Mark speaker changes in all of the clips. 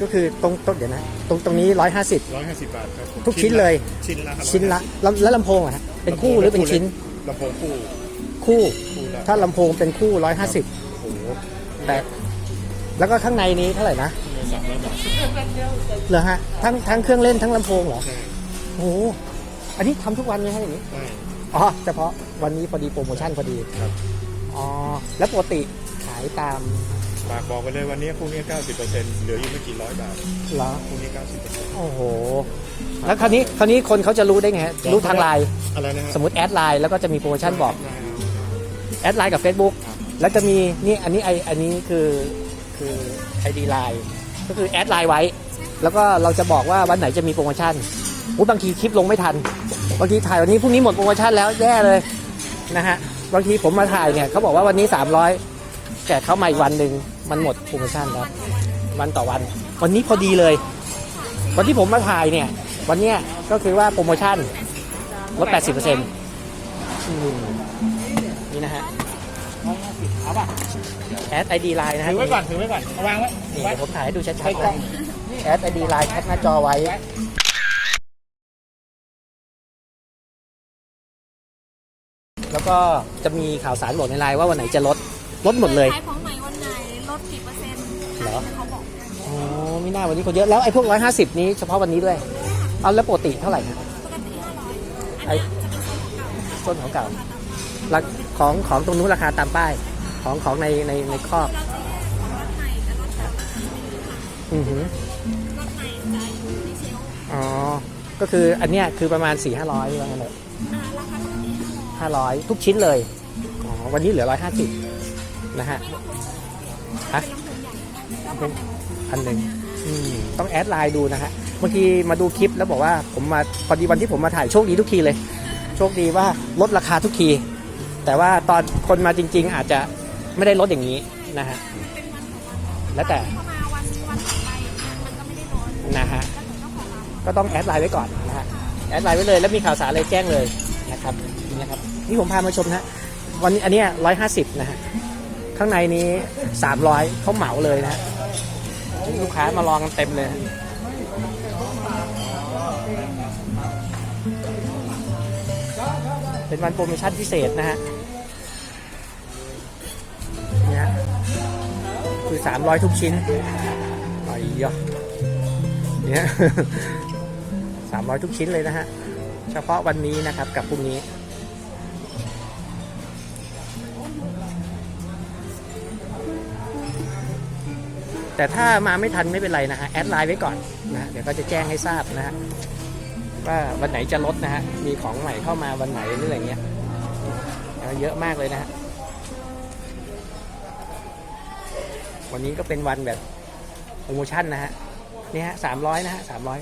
Speaker 1: ก็คือตรงตรงเดี๋ยวนะ ตรงตรงนี้ร้อยห้าสิบ
Speaker 2: ร้อยห้าสิบบาทครับผม
Speaker 1: ทุกชิ้นเลย
Speaker 2: ชิ้นละครับ
Speaker 1: ชิ้นละแล้วแล้วลำโพงอะฮะเป็นคู่หรือเป็นชิ้น
Speaker 2: ลำโพงคู่
Speaker 1: คู่
Speaker 2: คู่ละ
Speaker 1: ถ้าลำโพงเป็นคู่ร้อยห้าสิบ
Speaker 2: โอ้โห
Speaker 1: แต่แล้วก็ข้างในนี้เท่าไหร่นะ
Speaker 2: สามร้อยบาท
Speaker 1: เหรอฮะทั้งทั้งเครื่องเล่นทั้งลำโพงเหรอ
Speaker 2: ใช่
Speaker 1: โอ้โหอันนี้ทำทุกวันเลยฮะอย่างนี้
Speaker 2: ใช่
Speaker 1: อ๋อเฉพาะวันนี้พอดีโปรโมชั่นพอดี
Speaker 2: ครับ
Speaker 1: อ๋อแล้วปกติขายตาม
Speaker 2: ฝากบอกไปเลยวันนี้พรุ่งนี้เก้าสิบเปอร์เซ็นต์เหลืออยู่ไม่กี่ร้อยบาท
Speaker 1: เหรอ
Speaker 2: พรุ่งนี้เก้าสิบเปอร์เซ็นต์
Speaker 1: โอ้โห แล้วคราวนี้คราวนี้คนเขาจะรู้ได้ไงฮะรู้ทางไลน์
Speaker 2: อะไรนะฮะ
Speaker 1: สมมติแอดไลน์แล้วก็จะมีโปรโมชั่นบอก แอดไลน์กับ Facebook แล้วจะมีนี่อันนี้ไออันนี้คือคือไอดีไลน์ก็คือแอดไลน์ไว้ แล้วก็เราจะบอกว่าวันไหนจะมีโปรโมชั่นอุ๊ยบางทีคลิปลงไม่ทันบางทีถ่ายวันนี้พรุ่งนี้หมดโปรโมชั่นแล้วแย่เลยนะฮะบางทีผมมาถ่ายเนี่ยเขาบอกว่าวันนี้ 300แต่เขามาอีกวันหนึ่ง มันหมดโปรโมชั่นแล้ววันต่อวัน วันนี้พอดีเลย วันที่ผมมาถ่ายเนี่ย วันเนี้ยก็คือว่าโปรโมชั่นลด 80%อืมนี่นะฮะเอาป่ะแอดไอดีไลน์นะฮะ
Speaker 3: ถือไว้ก่อนถือไว้ก่อนเอาวางไว้
Speaker 1: นี่
Speaker 3: ไว้
Speaker 1: เดี๋ยวผมถ่ายให้ดูชัดๆนะแอดไอดีไลน์แคปหน้าจอไว้แล้วก็จะมีข่าวสารบอกในไลน์ว่าวันไหนจะลดลดหมดเลย
Speaker 4: ขายของใหม่วันไหนลดกี่ เปอร์เซ็นต์
Speaker 1: เหรอ
Speaker 4: เขาบอก
Speaker 1: อ๋อไม่น่าวันนี้คนเยอะแล้วไอ้พวก150นี้เฉพาะวันนี้ด้วย เอาแล้วปกติเท่าไหร่นะ
Speaker 4: ปกติห้าร้อย
Speaker 1: ไอ้
Speaker 4: จะเป็นโซนของเก่า
Speaker 1: ต้นของเก่าราของของตรงนู้นราคาตามป้ายของของในในในครอบ
Speaker 4: เราจะแยกรถใหม่กับรถเก่า
Speaker 1: อือหือ
Speaker 4: รถใหม่จะอยู่ในเชลฟ์
Speaker 1: อ๋อ ก็คืออันเนี้ยคือประมาณ4 5 0 0ว่างั้นเลย
Speaker 4: อ่าราคาปกติห้าร้อย
Speaker 1: 500ทุกชิ้นเลย อ๋อ วันนี้เหลือ150นะฮะฮะ
Speaker 4: เป็นลำโพงใหญ่ ก็พันหนึ่ง
Speaker 1: พันหนึ่งอืมต้องแอดไลน์ดูนะฮะเมื่อกี้มาดูคลิปแล้วบอกว่าผมมาพอดีวันที่ผมมาถ่ายโชคดีทุกทีเลย โชคดีว่าลดราคาทุกที แต่ว่าตอนคนมาจริง ๆ อาจจะไม่ได้ลดอย่างนี้นะฮะ
Speaker 4: เป็นวันของวัน
Speaker 1: แล้วแต่
Speaker 4: เข้ามาวันวันต่อไปมันก็ไม่ได้ลด
Speaker 1: นะฮะ
Speaker 4: แล้วแต่เจ้าของร้าน
Speaker 1: ก็ต้องแอดไลน์ไว้ก่อนนะฮะแอดไลน์ไว้เลยแล้วมีข่าวสารอะไรแจ้งเลยนะครับนี่นะครับนี่ผมพามาชมนะฮะวันนี้อันเนี้ร้อยห้าสิบนะฮะ ข้างในนี้สามร้อยเขาเหมาเลยนะ ลูกค้ามาลองกันเต็มเลยเป็นวันโปรโมชั่นพิเศษนะฮะเนี่ยคือสามร้อยทุกชิ้นไอ้ยะเนี่ยสามร้อยทุกชิ้นเลยนะฮะ เฉพาะวันนี้นะครับกับพรุ่งนี้ แต่ถ้ามาไม่ทันไม่เป็นไรนะฮะแอดไลน์ไว้ก่อนนะเดี๋ยวก็จะแจ้งให้ทราบนะฮะว่าวันไหนจะลดนะฮะมีของใหม่เข้ามาวันไหนหรืออะไรเงี้ยเยอะมากเลยนะฮะวันนี้ก็เป็นวันแบบโปรโมชั่นนะฮะนี่ฮะสามร้อยนะฮะสามร้อย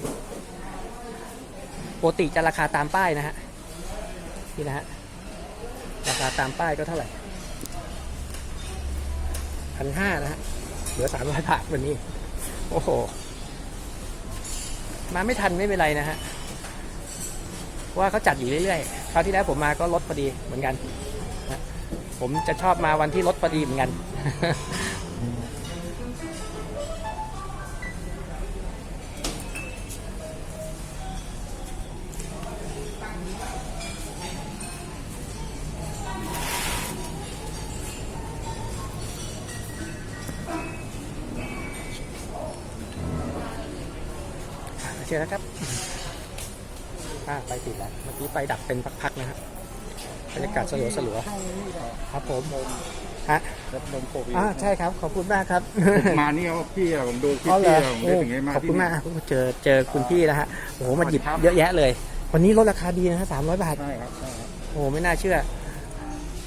Speaker 1: ปกติจะราคาตามป้ายนะฮะนี่นะฮะราคาตามป้ายก็เท่าไหร่พันห้านะฮะ เหลือสามร้อยบาทวันนี้ โอ้โห มาไม่ทันไม่เป็นไรนะฮะ ว่าเขาจัดอยู่เรื่อยๆ คราวที่แล้วผมมาก็ลดพอดีเหมือนกัน ผมจะชอบมาวันที่ลดพอดีเหมือนกัน เชิญนะครับอ่าไฟติดแล้ว เมื่อกี้ไฟดับเป็นพักๆนะครับบรรยากาศสลัวสลัวๆครับผมฮะ
Speaker 3: รถนมโควิด
Speaker 1: อ่าใช่ครับ ขอบคุณมากครับ
Speaker 3: มานี่เขาพี่อะผมดูคลิป
Speaker 1: อ๋อเหร
Speaker 3: พี่
Speaker 1: อ
Speaker 3: อะผม
Speaker 1: โอ้
Speaker 3: ได้ถึงไงมาก
Speaker 1: ขอบคุณมาก
Speaker 3: ที่
Speaker 1: เจอเจอคุณพี่นะฮะโอ้โหมาหยิบเยอะแยะเลย วันนี้ลดราคาดีนะฮะสามร้อยบาท
Speaker 3: ใช่ครับใช่ครับ
Speaker 1: โอ้ไม่น่าเชื่อ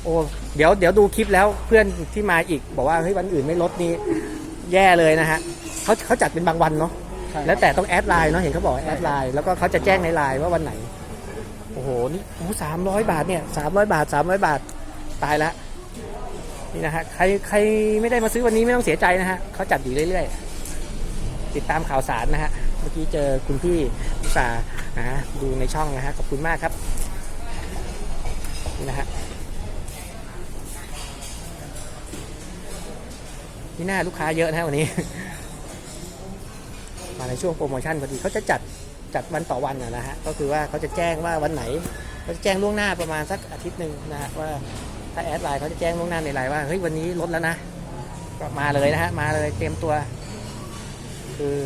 Speaker 1: โอ้เดี๋ยวเดี๋ยวดูคลิปแล้วเพื่อนที่มาอีก บอกว่าเฮ้ยวันอื่นไม่ลดนี่แย่เลยนะฮะเขาเขาจัดเป็นบางวันเนาะ
Speaker 3: ใช่ครับ
Speaker 1: แล้วแต่ต้องแอดไลน์เนาะเห็นเขาบอกว่าแอดไลน์แล้วก็เขาจะแจ้งในไลน์ว่าวันไหน โอ้โหนี่โอ้สามร้อยบาทเนี่ยสามร้อยบาทสามร้อยบาทตายละนี่นะฮะใครใครไม่ได้มาซื้อวันนี้ไม่ต้องเสียใจนะฮะเขาจัดอยู่เรื่อยๆ ติดตามข่าวสารนะฮะเมื่อกี้เจอคุณพี่อุตสาห์นะฮะดูในช่องนะฮะขอบคุณมากครับนี่นะฮะนี่หน้าลูกค้าเยอะนะฮะวันนี้ มาในช่วงโปรโมชั่นพอดีเขาจะจัดจัดวันต่อวันนะฮะก็คือว่าเขาจะแจ้งว่าวันไหนเขาจะแจ้งล่วงหน้าประมาณสักอาทิตย์หนึ่งนะฮะว่าถ้าแอดไลน์เขาจะแจ้งล่วงหน้าในไลน์ว่าเฮ้ยวันนี้ลดแล้วนะก็มาเลยนะฮะมาเลยเตรียมตัว คือ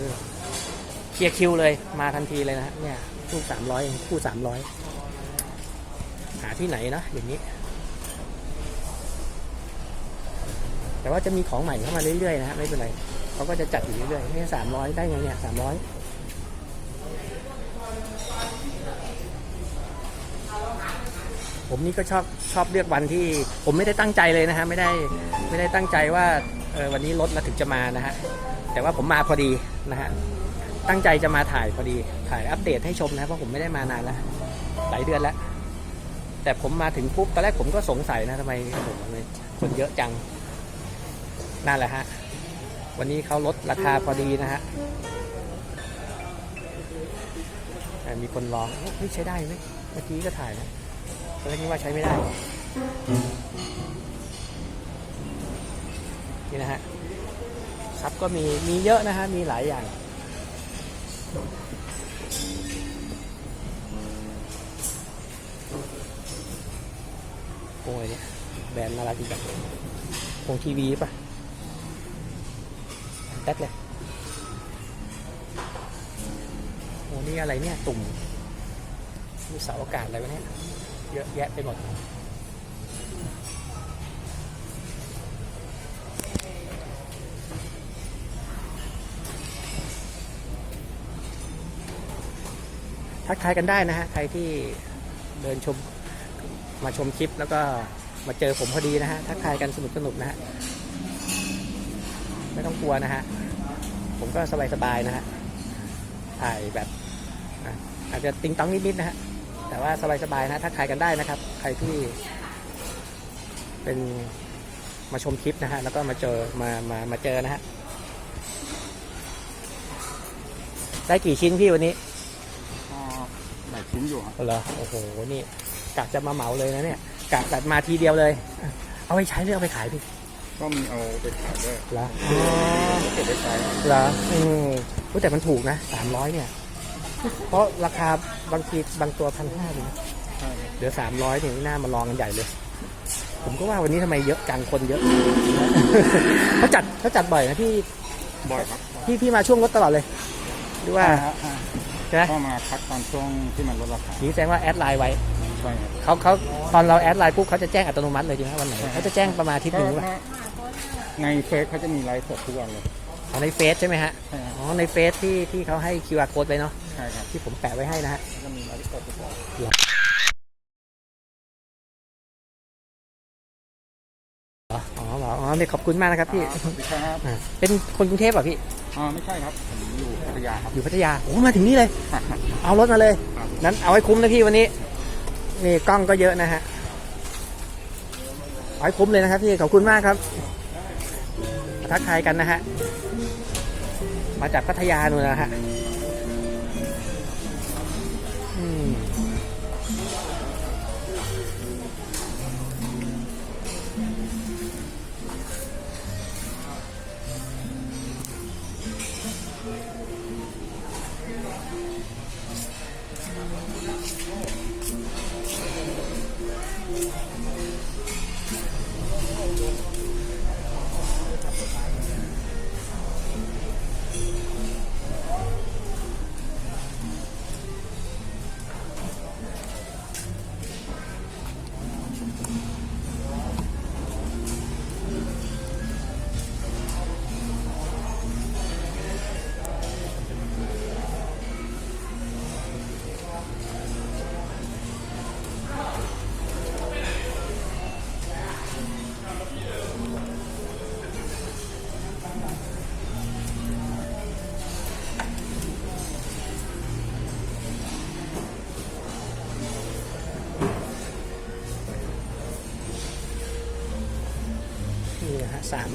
Speaker 1: เคลียร์คิวเลยมาทันทีเลยนะฮะเนี่ยคู่สามร้อยคู่สามร้อยหาที่ไหนนะอย่างนี้ แต่ว่าจะมีของใหม่เข้ามาเรื่อยๆนะฮะไม่เป็นไร เขาก็จะจัดอยู่เรื่อยๆเนี่ยสามร้อยได้ไงเนี่ยสามร้อยผมนี่ก็ชอบชอบเลือกวันที่ผมไม่ได้ตั้งใจเลยนะฮะไม่ได้ไม่ได้ตั้งใจว่าเออวันนี้รถมาถึงจะมานะฮะแต่ว่าผมมาพอดีนะฮะตั้งใจจะมาถ่ายพอดีถ่ายอัปเดตให้ชมนะเพราะผมไม่ได้มานานแล้วหลายเดือนแล้ว แต่ผมมาถึงปุ๊บตอนแรกผมก็สงสัยนะทำไมโอ้โหทำไมคนเยอะจังนั่นแหละฮะ วันนี้เขาลดราคาพอดีนะฮะแต่มีคนลองเฮ้ยใช้ได้ไหมเมื่อกี้ก็ถ่ายนะตอนแรกคิดว่าใช้ไม่ได้ นี่นะฮะซับก็มีมีเยอะนะฮะมีหลายอย่างโอ้ยเนี่ยแบรนด์น่ารักดีจังคงทีวีป่ะ แท็กเลยโอ้นี่อะไรเนี่ยตุ่มมีเสาอากาศอะไรวะเนี่ยเยอะแยะไปหมดทักทายกันได้นะฮะ ใครที่เดินชมมาชมคลิปแล้วก็มาเจอผมพอดีนะฮะ ทักทายกันสนุกสนุกนะฮะ ไม่ต้องกลัวนะฮะ ผมก็สบายๆนะฮะ ถ่ายแบบอะอาจจะติงต้องนิดๆนะฮะ แต่ว่าสบายๆนะทักทายกันได้นะครับ ใครที่ เป็นมาชมคลิปนะฮะ แล้วก็มาเจอมามามาเจอนะฮะ ได้กี่ชิ้นพี่วันนี้
Speaker 3: อ่าหลายชิ้นอยู่ครับ
Speaker 1: เหรอโอ้โห นี่กะจะมาเหมาเลยนะเนี่ยกะแบบมาทีเดียวเลย เอาไปใช้หรือเอาไปขายพี่
Speaker 3: ก็มีเอาไปขายด้วย
Speaker 1: เหรออ๋อ
Speaker 3: เก็บไว้ใช้
Speaker 1: เหรออืมอุ๊ยแต่มันถูกนะสามร้อยเนี่ย เพราะราคาบางทีบางตัวพันห้าเลยนะ
Speaker 3: ใช่ครับ
Speaker 1: เหลือสามร้อยเนี่ยหน้ามาลองกันใหญ่เลย ผมก็ว่าวันนี้ทำไมเยอะจังคนเยอะ เขาจัดเขาจัดบ่อยนะพี่
Speaker 3: บ่อยครับ
Speaker 1: พี่พี่มาช่วงรถตลอดเลยหรือว่า
Speaker 3: ใช่ครับ
Speaker 1: ใช่ไหม
Speaker 3: ก็มาคัดตอนช่วงที่มันลดราคา
Speaker 1: นี่แสดงว่าแอดไลน์ไว้
Speaker 3: ใช่ครับ
Speaker 1: เขาเขาตอนเราแอดไลน์ปุ๊บเขาจะแจ้งอัตโนมัติเลยจริงไหมวันไหนเขาจะแจ้งประมาณอาทิตย์ห
Speaker 3: ก็
Speaker 1: นึ่งหรือเปล่า
Speaker 3: ถ้าในเฟซเขาจะมีไลฟ์สดทุกวันเลย
Speaker 1: อ๋อในเฟซใช่ไหมฮะ
Speaker 3: ใช่ครับ
Speaker 1: อ๋อในเฟซที่ที่เขาให้ QR code ไว้เนาะ
Speaker 3: ใช่ครับ
Speaker 1: ที่ผมแปะไว้ให้นะฮะ
Speaker 3: ก็มีไลฟ์สดทุกวัน
Speaker 1: อ๋ออ๋อเหรออ๋อเนี่ยขอบคุณมากนะครับพี่
Speaker 3: สวัสดีครับ
Speaker 1: อ่าเป็นคนกรุงเทพเหรอะพี่
Speaker 3: อ่าไม่ใช่ครับ ผมอยู่พัทยาครับ
Speaker 1: อยู่พัทยาโอ้มาถึงนี่เลย เอารถมาเลย
Speaker 3: ครับ
Speaker 1: นั้นเอาให้คุ้มนะพี่วันนี้ นี่กล้องก็เยอะนะฮะขอให้คุ้มเลยนะครับพี่ขอบคุณมากครับทักทายกันนะฮะ มาจากพัทยานู่นนะฮะ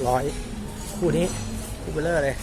Speaker 1: ร้อยคู่นี้คู่เบลเลอร์เลย